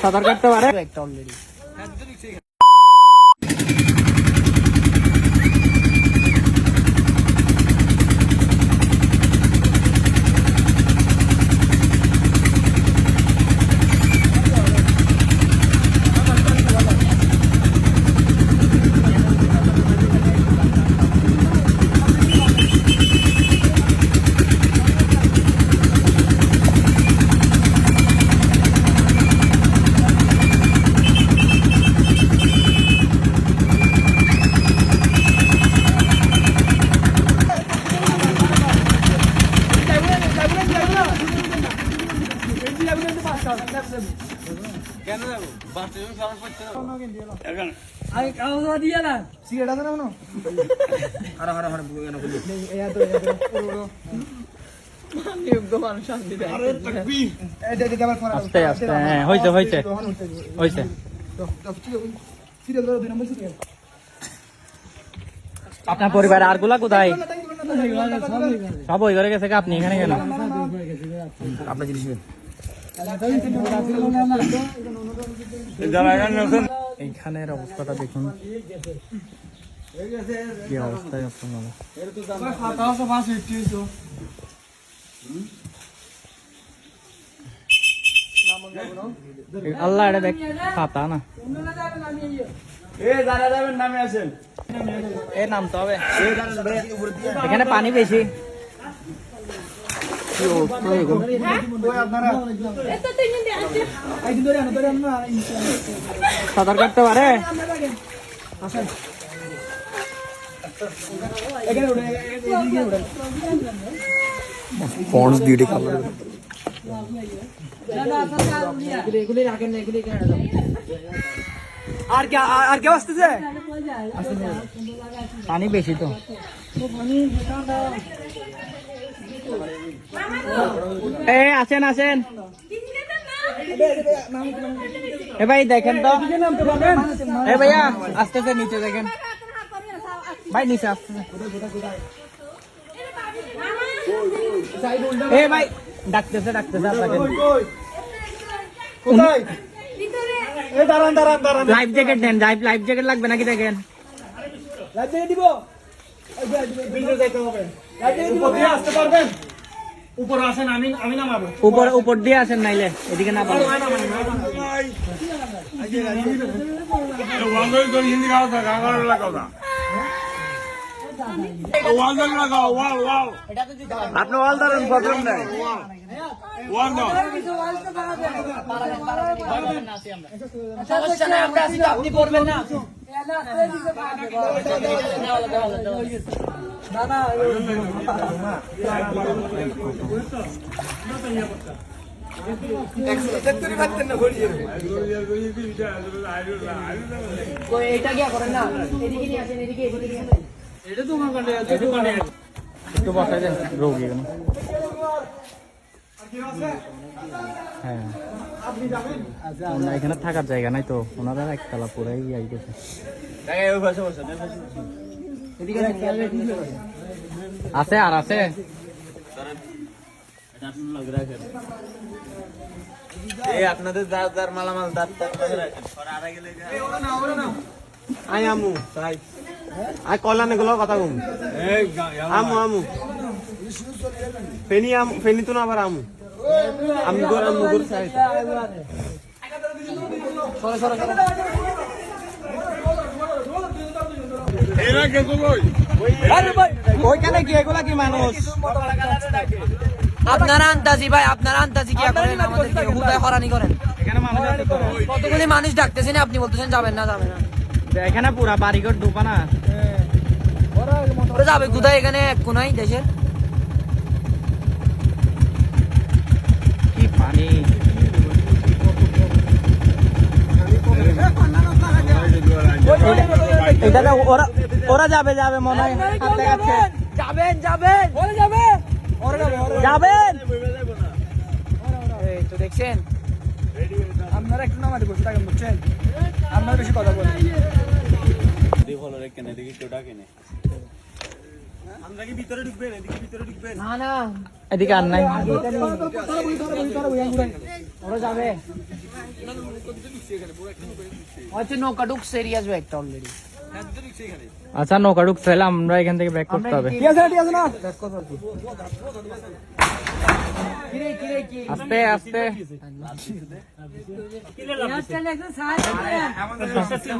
সাঁতার কাটতে পারে? একটা অলরেডি সিগারেট আছে না কোনো হারা হারা হারা বুকে কেন খুলি এত এত পুরো আস্তে আস্তে হ্যাঁ হয়েছে হয়েছে হয়েছে আপনার পরিবারে আরগুলা কোথায় সব ওই ঘরে গেছে আপনি এখানে কেন আপনার জিনিস এইখানের অবস্থাটা দেখুন। কি অবস্থায় আপনার আল্লাহ এটা দেখ খাতা না। এ নামতে হবে। এখানে পানি বেশি? সাঁতার কাটতে পারে? কালার আর কে আর কে আসতেছে। পানি বেশি তো। এ আসেন আসেন এ ভাই দেখেন তো এ ভাইয়া আসতেছে নিচে দেখেন ভাই নিচে আসতেছে এ ভাই ডাকতেছে ডাকতেছে আপনাকে লাইফ জ্যাকেট দেন লাইফ লাইফ জ্যাকেট লাগবে নাকি দেখেন উপর আসেন আমি আমি নামাবো। উপর উপর দিয়ে আসেন নাইলে এদিকে না পারেন ওয়াল করে হিন্দি গাও তা গাঙ্গার লাগাও না ওয়াল লাগাও ওয়াল ওয়াল আপনি ওয়াল ধরেন প্রবলেম নাই। আপনি করবেন না। এটা গিয়া করেন না এদিকে নিয়ে আসেন এদিকে এদিকে নিয়ে আসেন একটু বসাই দেন রোগী হ্যাঁ এখানে থাকার জায়গা নাই তো ওনারা একতলা পুরাই আই গেছে আছে আর আছে। এই আপনাদের যার যার মালামাল দাঁত দাঁত আই আমু তাই আই কল্যাণগুলো কথা কম। আমু আমু ফেনি আমু ফেনি তো না আবার আমু। আমি গোর আমু। গোর সাইড এরা কে কই ওইখানে কি এগুলা কি মানুষ? আপনারা আন্তাজি ভাই আপনারা আন্তাজি কি করেন? আমাদের হুদায় হরানি করেন। এখানে মানুষ কতগুলি মানুষ ডাকতেছেন আপনি বলতেছেন যাবেন না যাবেন না। এখানে পুরা বাড়িঘর ডুবা না যাবে কোথায়? এখানে এক কোনাই দেশের কি পানি এটাতে ওরা ওরা যাবে যাবে মনে হয়। যাবেন। যাবেন যাবেন। এই তো দেখছেন? আপনারা একটু নামাতে বসে থাকেন বুঝছেন? আপনারা বেশি কথা বলেন। না না। এদিকে আর নাই। ওরা যাবে। হচ্ছে নৌকা ঢুকছে একটা অলরেডি আচ্ছা নৌকা ঢুকছে আমরা এখান থেকে ব্যাক করতে হবে আস্তে আস্তে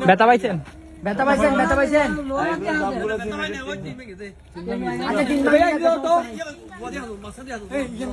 ব্যথা পাইছেন ব্যথা পাইছেন ব্যথা পাইছেন আচ্ছা